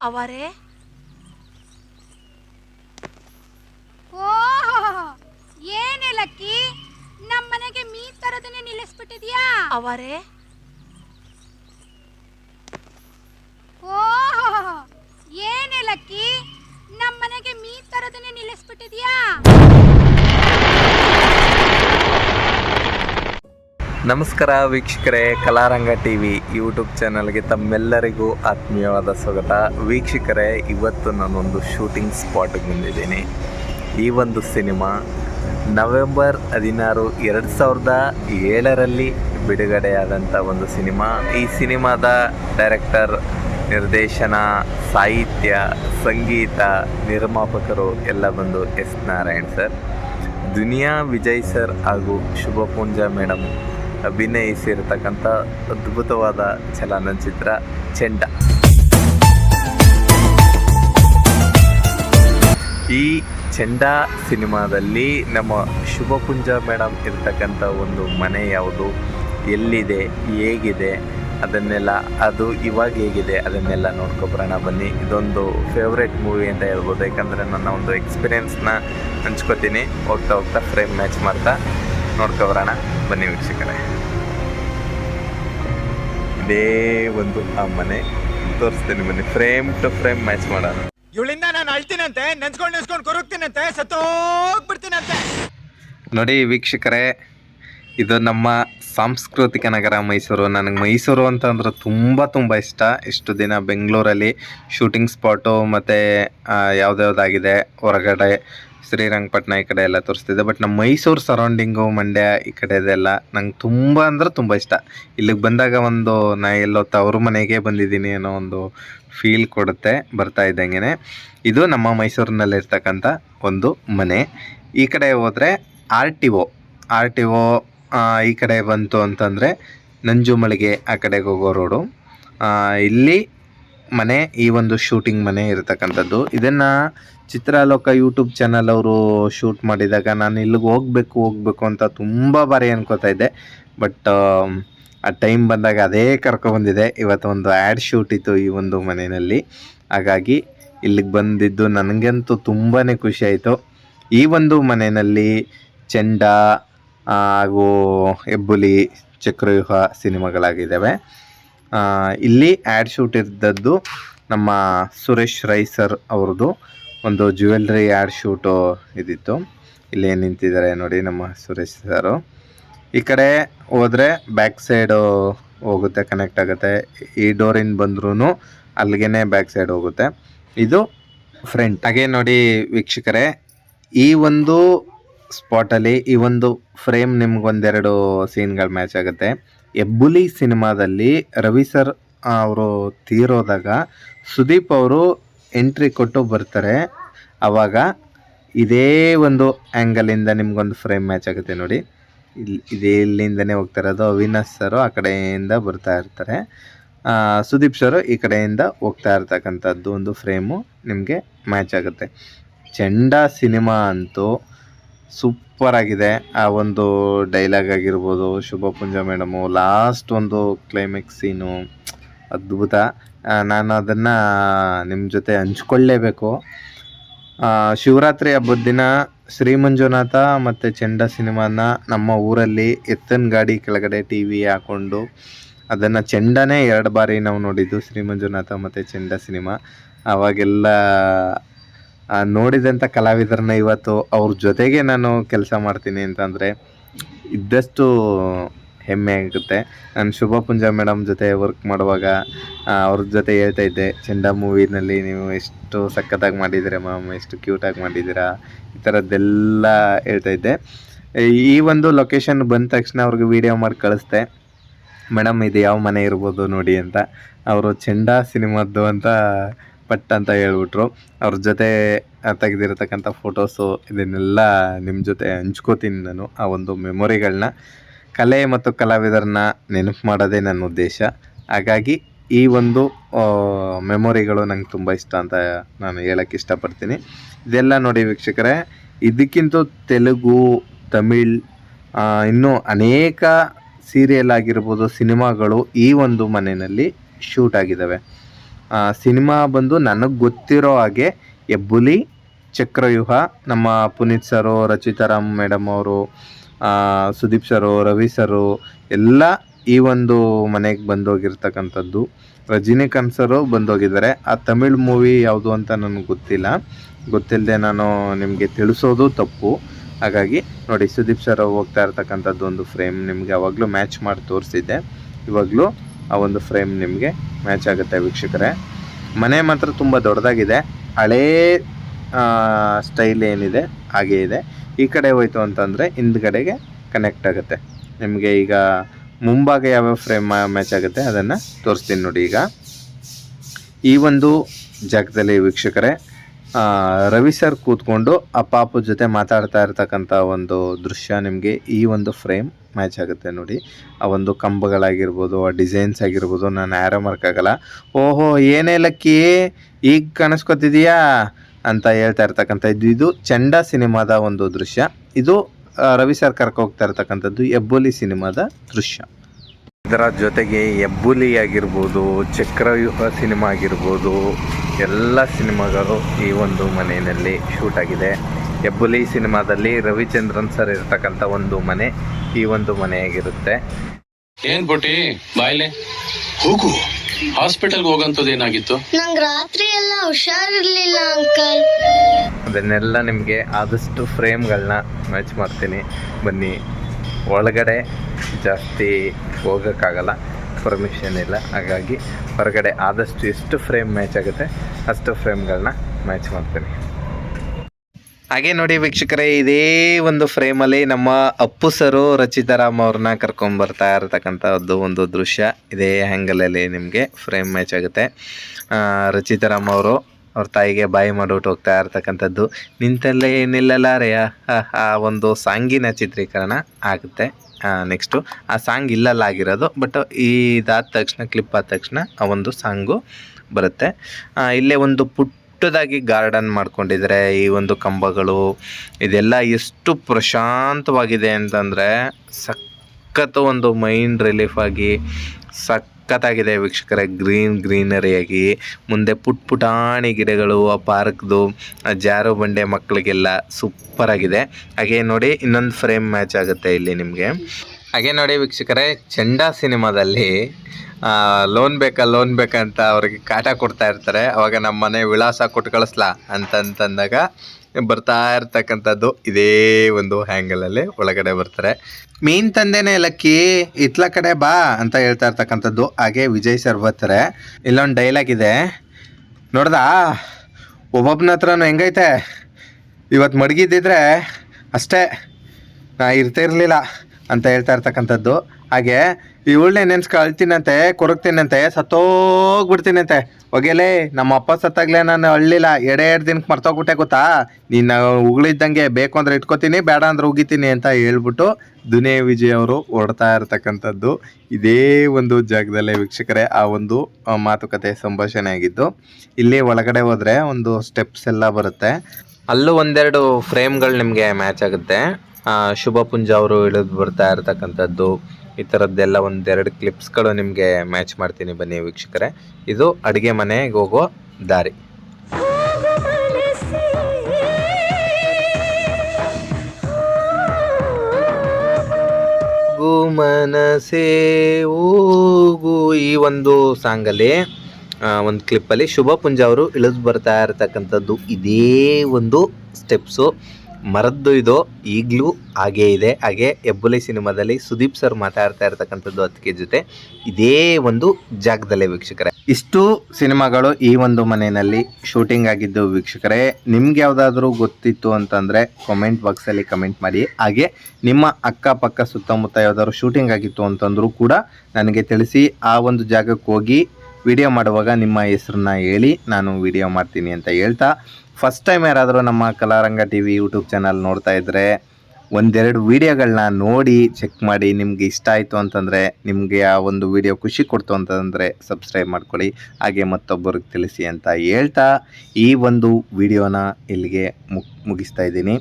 ಅವರೇ? ಓಹೋ ಏನೇ ಲಕ್ಕಿ ನಮ್ಮನೆಗೆ ಮೀ ಮೀನ್ ತರೋದನ್ನೇ ನಿಲ್ಲಿಸ್ಬಿಟ್ಟಿದ್ಯಾ? ಅವರೇ? ಓಹೋ ಏನೇ ಲಕ್ಕಿ ನಮ್ಮ ಮನೆಗೆ ಮೀನ್ ತರೋದನ್ನೇ ನಿಲ್ಲಿಸ್ಬಿಟ್ಟಿದ್ಯಾ? ನಮಸ್ಕಾರ ವೀಕ್ಷಕರೇ, ಕಲಾರಂಗ ಟಿ ವಿ ಯೂಟ್ಯೂಬ್ ಚಾನಲ್ಗೆ ತಮ್ಮೆಲ್ಲರಿಗೂ ಆತ್ಮೀಯವಾದ ಸ್ವಾಗತ. ವೀಕ್ಷಕರೇ, ಇವತ್ತು ನಾನೊಂದು ಶೂಟಿಂಗ್ ಸ್ಪಾಟ್ಗೆ ಬಂದಿದ್ದೀನಿ. ಈ ಒಂದು ಸಿನಿಮಾ ನವೆಂಬರ್ ಹದಿನಾರು ಎರಡು ಸಾವಿರದ ಏಳರಲ್ಲಿ ಬಿಡುಗಡೆಯಾದಂಥ ಒಂದು ಸಿನಿಮಾ. ಈ ಸಿನಿಮಾದ ಡೈರೆಕ್ಟರ್ ನಿರ್ದೇಶನ, ಸಾಹಿತ್ಯ, ಸಂಗೀತ, ನಿರ್ಮಾಪಕರು ಎಲ್ಲ ಬಂದು S Narayan sir. Duniya Vijay sir ಹಾಗೂ ಶುಭಪುಂಜ ಮೇಡಮ್ ಅಭಿನಯಿಸಿರ್ತಕ್ಕಂಥ ಅದ್ಭುತವಾದ ಚಲನಚಿತ್ರ ಚೆಂಡ. ಈ ಚೆಂಡ ಸಿನಿಮಾದಲ್ಲಿ ನಮ್ಮ ಶುಭಪುಂಜ ಮೇಡಮ್ ಇರ್ತಕ್ಕಂಥ ಒಂದು ಮನೆ ಯಾವುದು? ಎಲ್ಲಿದೆ? ಹೇಗಿದೆ? ಅದನ್ನೆಲ್ಲ, ಅದು ಇವಾಗ ಹೇಗಿದೆ? ಅದನ್ನೆಲ್ಲ ನೋಡ್ಕೊಬರೋಣ ಬನ್ನಿ. ಇದೊಂದು ಫೇವ್ರೆಟ್ ಮೂವಿ ಅಂತ ಹೇಳ್ಬೋದು. ಯಾಕಂದರೆ ನನ್ನ ಒಂದು ಎಕ್ಸ್ಪೀರಿಯೆನ್ಸ್ನ ಹಂಚ್ಕೋತೀನಿ. ಹೋಗ್ತಾ ಹೋಗ್ತಾ ಫ್ರೇಮ್ ಮ್ಯಾಚ್ ಮಾಡ್ತಾ. ನೋಡ್ಕೊಬರೋಣ ಬನ್ನಿ ವೀಕ್ಷಕರೇ. ಇದೇ ಒಂದು ಆ ಮನೆ. ತೋರಿಸ್ತೀನಿ ಬನ್ನಿ. ಫ್ರೇಮ್ ಟು ಫ್ರೇಮ್ ಮ್ಯಾಚ್ ಮಾಡೋಣ. ಇವಳಿಂದ ನಾನು ಅಳ್ತೀನಂತೆ ನೆನ್ಸ್ಕೊಂಡು ನೆನ್ಸ್ಕೊಂಡು ಕೊರಗ್ತೀನಂತೆ ಸತ್ತೋಗ್ಬಿಡ್ತೀನಂತೆ. ನೋಡಿ ವೀಕ್ಷಕರೇ ಇದು ನಮ್ಮ ಸಾಂಸ್ಕೃತಿಕ ನಗರ ಮೈಸೂರು. ನನಗೆ ಮೈಸೂರು ಅಂತಂದ್ರೆ ತುಂಬ ತುಂಬ ಇಷ್ಟ. ಇಷ್ಟು ದಿನ ಬೆಂಗಳೂರಲ್ಲಿ ಶೂಟಿಂಗ್ ಸ್ಪಾಟು ಮತ್ತು ಯಾವುದ್ಯಾವ್ದಾಗಿದೆ ಹೊರಗಡೆ ಶ್ರೀರಂಗಪಟ್ಟಣ ಈ ಕಡೆ ಎಲ್ಲ ತೋರಿಸ್ತಿದ್ದೆ ಬಟ್ ನಮ್ಮ ಮೈಸೂರು ಸರೌಂಡಿಂಗು ಮಂಡ್ಯ ಈ ಕಡೆದೆಲ್ಲ ನಂಗೆ ತುಂಬ ಅಂದ್ರೆ ತುಂಬ ಇಷ್ಟ. ಇಲ್ಲಿಗೆ ಬಂದಾಗ ಒಂದು ನಾ ಎಲ್ಲೋ ತವ್ರ ಮನೆಗೆ ಬಂದಿದ್ದೀನಿ ಅನ್ನೋ ಒಂದು ಫೀಲ್ ಕೊಡುತ್ತೆ, ಬರ್ತಾ ಇದ್ದಂಗೆ ಇದು ನಮ್ಮ ಮೈಸೂರಿನಲ್ಲಿರ್ತಕ್ಕಂಥ ಒಂದು ಮನೆ. ಈ ಕಡೆ ಹೋದರೆ R T O. R T O ಈ ಕಡೆ ಬಂತು ಅಂತಂದರೆ ನಂಜುಮಳಿಗೆ ಆ ಕಡೆಗೆ ಹೋಗೋ ರೋಡು ಇಲ್ಲಿ ಮನೆ, ಈ ಒಂದು ಶೂಟಿಂಗ್ ಮನೆ ಇರತಕ್ಕಂಥದ್ದು. ಇದನ್ನು ಚಿತ್ರಾಲೋಕ ಯೂಟ್ಯೂಬ್ ಚಾನಲ್ ಅವರು ಶೂಟ್ ಮಾಡಿದಾಗ ನಾನು ಇಲ್ಲಿಗೆ ಹೋಗ್ಬೇಕು ಹೋಗ್ಬೇಕು ಅಂತ ತುಂಬ ಬಾರಿ ಅನ್ಕೋತಾ ಇದ್ದೆ. ಬಟ್ ಆ ಟೈಮ್ ಬಂದಾಗ ಅದೇ ಕರ್ಕೊಬಂದಿದೆ ಇವತ್ತು ಒಂದು ಆ್ಯಡ್ ಶೂಟ್ ಇತ್ತು ಈ ಒಂದು ಮನೆಯಲ್ಲಿ. ಹಾಗಾಗಿ ಇಲ್ಲಿಗೆ ಬಂದಿದ್ದು ನನಗಂತೂ ತುಂಬಾ ಖುಷಿ ಆಯಿತು. ಈ ಒಂದು ಮನೆಯಲ್ಲಿ ಚೆಂಡ ಹಾಗೂ ಹೆಬ್ಬುಲಿ, ಚಕ್ರವ್ಯೂಹ ಸಿನಿಮಾಗಳಾಗಿದ್ದಾವೆ. ಇಲ್ಲಿ ಆ್ಯಡ್ ಶೂಟ್ ಇದ್ದದ್ದು ನಮ್ಮ ಸುರೇಶ್ ರೈ ಸರ್ ಅವ್ರದ್ದು. ಒಂದು ಜ್ಯುವೆಲ್ರಿ ಆ್ಯಡ್ ಶೂಟು ಇದಿತ್ತು. ಇಲ್ಲಿ ನಿಂತಿದ್ದಾರೆ ನೋಡಿ ನಮ್ಮ ಸುರೇಶ್ ಸರು. ಈ ಕಡೆ ಹೋದರೆ ಬ್ಯಾಕ್ ಸೈಡು ಹೋಗುತ್ತೆ ಕನೆಕ್ಟ್ ಆಗುತ್ತೆ. ಈ ಡೋರಿಂದ ಬಂದ್ರೂ ಅಲ್ಲಿಗೆ ಬ್ಯಾಕ್ ಸೈಡ್ ಹೋಗುತ್ತೆ. ಇದು ಫ್ರಂಟ್ ಹಾಗೆ ನೋಡಿ ವೀಕ್ಷಕರೇ, ಈ ಒಂದು ಸ್ಪಾಟಲ್ಲಿ ಈ ಒಂದು ಫ್ರೇಮ್ ನಿಮ್ಗೊಂದೆರಡು ಸೀನ್ಗಳು ಮ್ಯಾಚ್ ಆಗುತ್ತೆ. ಎಬ್ಬುಲಿ ಸಿನಿಮಾದಲ್ಲಿ ರವಿ ಸರ್ ಅವರು ತೀರೋದಾಗ ಸುದೀಪ್ ಅವರು ಎಂಟ್ರಿ ಕೊಟ್ಟು ಬರ್ತಾರೆ. ಆವಾಗ ಇದೇ ಒಂದು ಆ್ಯಂಗಲಿಂದ ನಿಮಗೊಂದು ಫ್ರೇಮ್ ಮ್ಯಾಚ್ ಆಗುತ್ತೆ ನೋಡಿ. ಇಲ್ಲಿ ಇದೇ ಇಲ್ಲಿಂದನೇ ಹೋಗ್ತಾ ಇರೋದು. ಅವಿನಾಶ್ ಸರು ಆ ಕಡೆಯಿಂದ ಬರ್ತಾ ಇರ್ತಾರೆ. ಸುದೀಪ್ ಸರು ಈ ಕಡೆಯಿಂದ ಹೋಗ್ತಾ ಇರ್ತಕ್ಕಂಥದ್ದು ಒಂದು ಫ್ರೇಮು ನಿಮಗೆ ಮ್ಯಾಚ್ ಆಗುತ್ತೆ. ಚೆಂಡ ಸಿನಿಮಾ ಅಂತೂ ಸೂಪರ್ ಆಗಿದೆ. ಆ ಒಂದು ಡೈಲಾಗ್ ಆಗಿರ್ಬೋದು ಶುಭಪುಂಜ ಮೇಡಮು ಲಾಸ್ಟ್ ಒಂದು ಕ್ಲೈಮ್ಯಾಕ್ಸ್ ಸೀನು ಅದ್ಭುತ. ನಾನು ಅದನ್ನು ನಿಮ್ಮ ಜೊತೆ ಹಂಚ್ಕೊಳ್ಳೇಬೇಕು. ಶಿವರಾತ್ರಿ ಹಬ್ಬದ ದಿನ ಶ್ರೀ ಮಂಜುನಾಥ ಮತ್ತು ಚೆಂಡ ಸಿನಿಮಾನ ನಮ್ಮ ಊರಲ್ಲಿ ಎತ್ತನ ಗಾಡಿ ಕೆಳಗಡೆ ಟಿ ವಿ ಹಾಕ್ಕೊಂಡು ಅದನ್ನು ಚೆಂಡನೇ ಎರಡು ಬಾರಿ ನಾವು ನೋಡಿದ್ದು ಶ್ರೀ ಮಂಜುನಾಥ ಮತ್ತು ಚೆಂಡ ಸಿನಿಮಾ. ಆವಾಗೆಲ್ಲ ನೋಡಿದಂಥ ಕಲಾವಿದರನ್ನ ಇವತ್ತು ಅವ್ರ ಜೊತೆಗೆ ನಾನು ಕೆಲಸ ಮಾಡ್ತೀನಿ ಅಂತಂದರೆ ಇದ್ದಷ್ಟು ಹೆಮ್ಮೆ ಆಗುತ್ತೆ. ನಾನು ಶುಭ ಪುಂಜ ಮೇಡಮ್ ಜೊತೆ ವರ್ಕ್ ಮಾಡುವಾಗ ಅವ್ರ ಜೊತೆ ಹೇಳ್ತಾ ಇದ್ದೆ, ಚೆಂಡ ಮೂವಿನಲ್ಲಿ ನೀವು ಎಷ್ಟು ಸಖತ್ತಾಗಿ ಮಾಡಿದ್ದೀರಾ ಮ್ಯಾಮ್ ಎಷ್ಟು ಕ್ಯೂಟಾಗಿ ಮಾಡಿದ್ದೀರಾ? ಈ ಥರದ್ದೆಲ್ಲ ಹೇಳ್ತಾ ಇದ್ದೆ. ಈ ಒಂದು ಲೊಕೇಶನ್ ಬಂದ ತಕ್ಷಣ ಅವ್ರಿಗೆ ವೀಡಿಯೋ ಮಾಡಿ ಕಳಿಸ್ದೆ. ಮೇಡಮ್, ಇದು ಯಾವ ಮನೆ ಇರ್ಬೋದು ನೋಡಿ ಅಂತ. ಅವರು ಚೆಂಡ ಸಿನಿಮಾದ್ದು ಅಂತ ಪಟ್ ಅಂತ ಹೇಳ್ಬಿಟ್ರು. ಅವ್ರ ಜೊತೆ ತೆಗೆದಿರತಕ್ಕಂಥ ಫೋಟೋಸು ಇದನ್ನೆಲ್ಲ ನಿಮ್ಮ ಜೊತೆ ಹಂಚ್ಕೋತೀನಿ ನಾನು, ಆ ಒಂದು ಮೆಮೊರಿಗಳನ್ನ ಕಲೆ ಮತ್ತು ಕಲಾವಿದರನ್ನ ನೆನಪು ಮಾಡೋದೇ ನನ್ನ ಉದ್ದೇಶ. ಹಾಗಾಗಿ ಈ ಒಂದು ಮೆಮೊರಿಗಳು ನಂಗೆ ತುಂಬ ಇಷ್ಟ ಅಂತ ನಾನು ಹೇಳಕ್ಕೆ ಇಷ್ಟಪಡ್ತೀನಿ. ಇದೆಲ್ಲ ನೋಡಿ ವೀಕ್ಷಕರೇ, ಇದಕ್ಕಿಂತ ತೆಲುಗು, ತಮಿಳ್ ಇನ್ನೂ ಅನೇಕ ಸೀರಿಯಲ್ ಆಗಿರ್ಬೋದು, ಸಿನಿಮಾಗಳು ಈ ಒಂದು ಮನೆಯಲ್ಲಿ ಶೂಟ್ ಆಗಿದ್ದಾವೆ ಸಿನಿಮಾ ಬಂದು ನನಗೆ ಗೊತ್ತಿರೋ ಹಾಗೆ ಎಬ್ಬುಲಿ, ಚಕ್ರವ್ಯೂಹ, ನಮ್ಮ ಪುನೀತ್ ಸರು ರಚಿತಾರಾಮ್ ಮೇಡಮ್ ಅವರು ಸುದೀಪ್ ಸರು, ರವಿ ಸರು, ಎಲ್ಲ ಈ ಒಂದು ಮನೆಗೆ ಬಂದೋಗಿರ್ತಕ್ಕಂಥದ್ದು. ರಜನಿಕಾಂತ್ ಸರು ಬಂದೋಗಿದ್ದಾರೆ. ಆ ತಮಿಳ್ ಮೂವಿ ಯಾವುದು ಅಂತ ನನಗೆ ಗೊತ್ತಿಲ್ಲ. ಗೊತ್ತಿಲ್ಲದೆ ನಾನು ನಿಮಗೆ ತಿಳಿಸೋದು ತಪ್ಪು. ಹಾಗಾಗಿ ನೋಡಿ, ಸುದೀಪ್ ಸರ್ ಹೋಗ್ತಾ ಇರ್ತಕ್ಕಂಥದ್ದು ಒಂದು ಫ್ರೇಮ್ ನಿಮಗೆ ಅವಾಗಲೂ ಮ್ಯಾಚ್ ಮಾಡಿ ತೋರಿಸಿದ್ದೆ. ಇವಾಗಲೂ ಆ ಒಂದು ಫ್ರೇಮ್ ನಿಮಗೆ ಮ್ಯಾಚ್ ಆಗುತ್ತೆ ವೀಕ್ಷಕರೇ. ಮನೆ ಮಾತ್ರ ತುಂಬ ದೊಡ್ಡದಾಗಿದೆ. ಹಳೇ ಸ್ಟೈಲ್ ಏನಿದೆ, ಹಾಗೇ ಇದೆ. ಈ ಕಡೆ ಹೋಯ್ತು ಅಂತಂದರೆ ಹಿಂದ್ಗಡೆಗೆ ಕನೆಕ್ಟ್ ಆಗುತ್ತೆ. ನಿಮಗೆ ಈಗ ಮುಂಭಾಗ ಯಾವ್ಯಾವ ಫ್ರೇಮ್ ಮ್ಯಾಚ್ ಆಗುತ್ತೆ ಅದನ್ನು ತೋರಿಸ್ತೀನಿ ನೋಡಿ ಈಗ. ಈ ಒಂದು ಜಾಗದಲ್ಲಿ ವೀಕ್ಷಕರೇ ರವಿ ಸರ್ ಕೂತ್ಕೊಂಡು ಆ ಪಾಪು ಜೊತೆ ಮಾತಾಡ್ತಾ ಇರ್ತಕ್ಕಂಥ ಒಂದು ದೃಶ್ಯ ನಿಮಗೆ ಈ ಒಂದು ಫ್ರೇಮ್ ಮ್ಯಾಚ್ ಆಗುತ್ತೆ ನೋಡಿ. ಆ ಒಂದು ಕಂಬಗಳಾಗಿರ್ಬೋದು, ಆ ಡಿಸೈನ್ಸ್ ಆಗಿರ್ಬೋದು, ನಾನು ಯಾರೋ ಮರ್ಕಾಗಲ್ಲ ಓಹೋ, ಏನೇ ಲಕ್ಕಿ, ಈಗ ಕಾಣಿಸ್ಕೊತಿದೀಯಾ ಅಂತ ಹೇಳ್ತಾ ಇರ್ತಕ್ಕಂಥ ಇದು. ಇದು ಚಂಡ ಸಿನಿಮಾದ ಒಂದು ದೃಶ್ಯ. ಇದು ರವಿ ಸರ್ ಕರ್ಕೊ ಹೋಗ್ತಾ ಇರ್ತಕ್ಕಂಥದ್ದು ಹೆಬ್ಬುಲಿ ಸಿನಿಮಾದ ದೃಶ್ಯ. ಇದರ ಜೊತೆಗೆ ಹೆಬ್ಬುಲಿ ಆಗಿರ್ಬೋದು, ಚಕ್ರವ್ಯೂಹ ಸಿನಿಮಾ ಆಗಿರ್ಬೋದು ಎಲ್ಲ ಸಿನಿಮಾಗಳು ಈ ಒಂದು ಮನೆಯಲ್ಲಿ ಶೂಟ್ ಆಗಿದೆ. ಹೆಬ್ಬುಲಿ ಸಿನಿಮಾದಲ್ಲಿ ರವಿಚಂದ್ರನ್ ಸರ್ ಇರ್ತಕ್ಕಂಥ ಒಂದು ಮನೆ ಈ ಒಂದು ಮನೆಯಾಗಿರುತ್ತೆ. ಏನ್ ಬುಟ್ಟಿ ಬಾಯ್ಲೆ? ಹೋಗು. ಹಾಸ್ಪಿಟಲ್ ಹೋಗಂತದ್ದು ಏನಾಗಿತ್ತು? ನಂಗ್ ರಾತ್ರಿ ಎಲ್ಲ ಹುಷಾರಿರ್ಲಿಲ್ಲ ಅಂಕಲ್ ಅದನ್ನೆಲ್ಲ ನಿಮಗೆ ಆದಷ್ಟು ಫ್ರೇಮ್ಗಳನ್ನ ಮ್ಯಾಚ್ ಮಾಡ್ತೀನಿ. ಬನ್ನಿ. ಒಳಗಡೆ ಜಾಸ್ತಿ ಹೋಗೋಕ್ಕಾಗಲ್ಲ. ಪರ್ಮಿಷನ್ ಇಲ್ಲ. ಹಾಗಾಗಿ ಹೊರಗಡೆ ಆದಷ್ಟು ಎಷ್ಟು ಫ್ರೇಮ್ ಮ್ಯಾಚ್ ಆಗುತ್ತೆ, ಅಷ್ಟು ಫ್ರೇಮ್ಗಳನ್ನ ಮ್ಯಾಚ್ ಮಾಡ್ತೀನಿ. ಹಾಗೆ ನೋಡಿ ವೀಕ್ಷಕರೇ, ಇದೇ ಒಂದು ಫ್ರೇಮಲ್ಲಿ ನಮ್ಮ ಅಪ್ಪು ಸರು ರಚಿತಾರಾಮ್ ಅವ್ರನ್ನ ಕರ್ಕೊಂಬರ್ತಾ ಇರತಕ್ಕಂಥದ್ದು ಒಂದು ದೃಶ್ಯ ಇದೇ ಹ್ಯಾಂಗಲಲ್ಲಿ ನಿಮಗೆ ಫ್ರೇಮ್ ಮ್ಯಾಚ್ ಆಗುತ್ತೆ. ರಚಿತಾರಾಮ್ ಅವರು ಅವ್ರ ತಾಯಿಗೆ ಬಾಯಿ ಮಾಡಿಬಿಟ್ಟು ಹೋಗ್ತಾ ಇರ್ತಕ್ಕಂಥದ್ದು. ನಿಂತಲ್ಲೇ ನಿಲ್ಲಲಾರೆಯ ಆ ಒಂದು ಸಾಂಗಿನ ಚಿತ್ರೀಕರಣ ಆಗುತ್ತೆ. ನೆಕ್ಸ್ಟು ಆ ಸಾಂಗ್ ಇಲ್ಲಲ್ಲ ಆಗಿರೋದು ಬಟ್ ಇದಾದ ತಕ್ಷಣ ಕ್ಲಿಪ್ ಆದ ತಕ್ಷಣ ಆ ಒಂದು ಸಾಂಗು ಬರುತ್ತೆ. ಇಲ್ಲೇ ಒಂದು ಪುಟ್ಟದಾಗಿ ಗಾರ್ಡನ್ ಮಾಡ್ಕೊಂಡಿದ್ದಾರೆ ಈ ಒಂದು ಕಂಬಗಳು, ಇದೆಲ್ಲ ಎಷ್ಟು ಪ್ರಶಾಂತವಾಗಿದೆ ಅಂತಂದರೆ ಸಖತ್ತು ಒಂದು ಮೈಂಡ್ ರಿಲೀಫ್ ಆಗಿ ಸಖತ್ತಾಗಿದೆ ವೀಕ್ಷಕರ. ಗ್ರೀನ್ ಗ್ರೀನರಿಯಾಗಿ ಮುಂದೆ ಪುಟ್ ಪುಟಾಣಿ ಗಿಡಗಳು, ಆ ಪಾರ್ಕ್ದು ಜಾರು ಬಂಡೆ ಮಕ್ಕಳಿಗೆಲ್ಲ ಸೂಪರ್ ಆಗಿದೆ ಹಾಗೆ ನೋಡಿ ಇನ್ನೊಂದು ಫ್ರೇಮ್ ಮ್ಯಾಚ್ ಆಗುತ್ತೆ ಇಲ್ಲಿ ನಿಮಗೆ. ಹಾಗೆ ನೋಡಿ ವೀಕ್ಷಕರೇ, ಚಂಡ ಸಿನಿಮಾದಲ್ಲಿ ಲೋನ್ ಬೇಕಾ, ಲೋನ್ ಬೇಕಂತ ಅವ್ರಿಗೆ ಕಾಟ ಕೊಡ್ತಾ ಇರ್ತಾರೆ. ಅವಾಗ ನಮ್ಮ ಮನೆ ವಿಳಾಸ ಕೊಟ್ಟು ಕಳಿಸ್ಲಾ ಅಂತಂತಂದಾಗ ಬರ್ತಾ ಇರ್ತಕ್ಕಂಥದ್ದು ಇದೇ ಒಂದು ಹ್ಯಾಂಗಲಲ್ಲಿ ಒಳಗಡೆ ಬರ್ತಾರೆ. ಮೀನ್ ತಂದೇನೆ ಲಕ್ಕಿ, ಇತ್ಲ ಕಡೆ ಬಾ ಅಂತ ಹೇಳ್ತಾ ಇರ್ತಕ್ಕಂಥದ್ದು. ಹಾಗೆ ವಿಜಯ್ ಸರ್ ಬರ್ತಾರೆ. ಇಲ್ಲೊಂದು ಡೈಲಾಗ್ ಇದೆ. ನೋಡ್ದಾ? ಒಬ್ಬೊಬ್ಬನ ಹತ್ರನೂ ಹೆಂಗೈತೆ? ಇವತ್ತು ಮಡಗಿದ್ದಿದ್ರೆ ಅಷ್ಟೇ. ನಾ ಇರ್ತಾ ಇರಲಿಲ್ಲ. ಅಂತ ಹೇಳ್ತಾ ಇರ್ತಕ್ಕಂಥದ್ದು. ಹಾಗೆ ಇವಳನ್ನೇ ನೆನ್ಸ್ಕ ಅಳ್ತೀನಂತೆ, ಕೊರಗ್ತೀನಂತೆ, ಸತ್ತೋಗ್ಬಿಡ್ತೀನಂತೆ. ಹೊಗೆಲೇ ನಮ್ಮ ಅಪ್ಪ ಸತ್ತಾಗ್ಲೇ ನಾನು ಅಳ್ಳಿಲ್ಲ. ಎಡೆ ಎರಡು ದಿನಕ್ಕೆ ಮರ್ತೋಗ್ಬಿಟ್ಟೆ ಗೊತ್ತಾ? ನೀನು ಉಗುಳಿದ್ದಂಗೆ ಬೇಕು ಅಂದರೆ ಇಟ್ಕೋತೀನಿ, ಬೇಡ ಅಂದ್ರೆ ಉಗಿತೀನಿ ಅಂತ ಹೇಳ್ಬಿಟ್ಟು ದುನಿಯಾ ವಿಜಯ್ ಅವರು ಹೊರಡ್ತಾ ಇರ್ತಕ್ಕಂಥದ್ದು. ಇದೇ ಒಂದು ಜಾಗದಲ್ಲೇ ವೀಕ್ಷಕರೇ, ಆ ಒಂದು ಮಾತುಕತೆ ಸಂಭಾಷಣೆ ಆಗಿದ್ದು ಇಲ್ಲಿ ಒಳಗಡೆ ಹೋದರೆ ಒಂದು ಸ್ಟೆಪ್ಸ್ ಎಲ್ಲ ಬರುತ್ತೆ. ಅಲ್ಲೂ ಒಂದೆರಡು ಫ್ರೇಮ್ಗಳು ನಿಮಗೆ ಮ್ಯಾಚ್ ಆಗುತ್ತೆ. ಶುಭ ಪುಂಜ ಅವರು ಇಳಿದು ಬರ್ತಾ ಇರತಕ್ಕಂಥದ್ದು, ಈ ಥರದ್ದೆಲ್ಲ ಒಂದೆರಡು ಕ್ಲಿಪ್ಸ್ಗಳು ನಿಮಗೆ ಮ್ಯಾಚ್ ಮಾಡ್ತೀನಿ ಬನ್ನಿ ವೀಕ್ಷಕರೇ. ಇದು ಅಡುಗೆ ಮನೆಗೆ ಹೋಗೋ ದಾರಿ. ಮನಸೇ ಊಗು ಈ ಒಂದು ಸಾಂಗಲ್ಲಿ ಒಂದು ಕ್ಲಿಪ್ಪಲ್ಲಿ ಶುಭ ಪುಂಜ ಅವರು ಇಳಿದು ಬರ್ತಾ ಇರತಕ್ಕಂಥದ್ದು ಇದೇ ಒಂದು ಸ್ಟೆಪ್ಸು. ಮರದ್ದು ಇದು ಈಗಲೂ ಹಾಗೇ ಇದೆ. ಹಾಗೆ ಹೆಬ್ಬುಲಿ ಸಿನಿಮಾದಲ್ಲಿ ಸುದೀಪ್ ಸರ್ ಮಾತಾಡ್ತಾ ಇರ್ತಕ್ಕಂಥದ್ದು ಅದಕ್ಕೆ ಜೊತೆ ಇದೇ ಒಂದು ಜಾಗದಲ್ಲೇ ವೀಕ್ಷಕರೇ. ಇಷ್ಟು ಸಿನಿಮಾಗಳು ಈ ಒಂದು ಮನೆಯಲ್ಲಿ ಶೂಟಿಂಗ್ ಆಗಿದ್ದು ವೀಕ್ಷಕರೇ, ನಿಮ್ಗೆ ಯಾವುದಾದ್ರೂ ಗೊತ್ತಿತ್ತು ಅಂತಂದರೆ ಕಾಮೆಂಟ್ ಬಾಕ್ಸಲ್ಲಿ ಕಮೆಂಟ್ ಮಾಡಿ. ಹಾಗೆ ನಿಮ್ಮ ಅಕ್ಕಪಕ್ಕ ಸುತ್ತಮುತ್ತ ಯಾವ್ದಾದ್ರು ಶೂಟಿಂಗ್ ಆಗಿತ್ತು ಅಂತಂದರೂ ಕೂಡ ನನಗೆ ತಿಳಿಸಿ, ಆ ಒಂದು ಜಾಗಕ್ಕೆ ಹೋಗಿ ವಿಡಿಯೋ ಮಾಡುವಾಗ ನಿಮ್ಮ ಹೆಸರನ್ನ ಹೇಳಿ, ನಾನು ವಿಡಿಯೋ ಮಾಡ್ತೀನಿ ಅಂತ ಹೇಳ್ತಾ ಫಸ್ಟ್ ಟೈಮ್ ಯಾರಾದರೂ ನಮ್ಮ Kalaranga T V YouTube channel ನೋಡ್ತಾ ಇದ್ದರೆ ಒಂದೆರಡು ವೀಡಿಯೋಗಳನ್ನ ನೋಡಿ ಚೆಕ್ ಮಾಡಿ ನಿಮ್ಗೆ ಇಷ್ಟ ಆಯಿತು ಅಂತಂದರೆ ನಿಮಗೆ ಆ ಒಂದು ವಿಡಿಯೋ ಖುಷಿ ಕೊಡ್ತು ಅಂತಂದರೆ ಸಬ್ಸ್ಕ್ರೈಬ್ ಮಾಡ್ಕೊಳ್ಳಿ. ಹಾಗೆ ಮತ್ತೊಬ್ಬರಿಗೆ ತಿಳಿಸಿ ಅಂತ ಹೇಳ್ತಾ ಈ ಒಂದು ವಿಡಿಯೋನ ಇಲ್ಲಿಗೆ ಮುಗ್ ಮುಗಿಸ್ತಾ ಇದ್ದೀನಿ.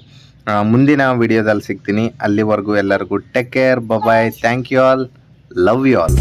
ಮುಂದಿನ ವಿಡಿಯೋದಲ್ಲಿ ಸಿಗ್ತೀನಿ. ಅಲ್ಲಿವರೆಗೂ ಎಲ್ಲರಿಗೂ take care bye thank you all love you all